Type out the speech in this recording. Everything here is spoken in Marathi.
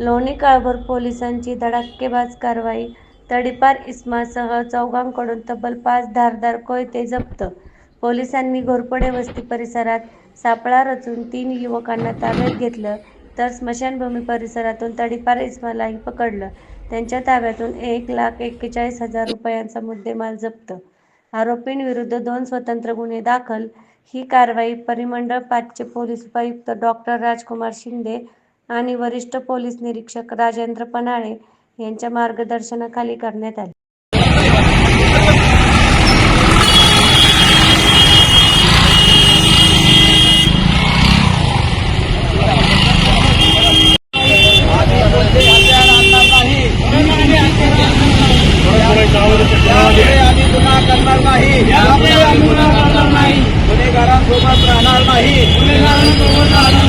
लोणी काळभोर पोलिसांची धडाकेबाज कारवाई तडीपार इस्मासह चौघांकडून तब्बल पाच धारदार कोयते जप्त. पोलिसांनी घोरपडे वस्ती परिसरात सापळा रचून तीन युवकांना ताब्यात घेतलं तर स्मशानभूमी परिसरातून तडीपार इस्मालाही पकडलं. त्यांच्या ताब्यातून एक लाख एक्केचाळीस हजार रुपयांचा मुद्देमाल जप्त. आरोपींविरुद्ध दोन स्वतंत्र गुन्हे दाखल. ही कारवाई परिमंडळ पाचचे पोलीस उपायुक्त डॉक्टर राजकुमार शिंदे आणि वरिष्ठ पोलीस निरीक्षक राजेंद्र पनाळे यांच्या मार्गदर्शनाखाली करण्यात आले. गुन्हेगारांसोबत राहणार नाही. गुन्हेगारांसोबत राहणार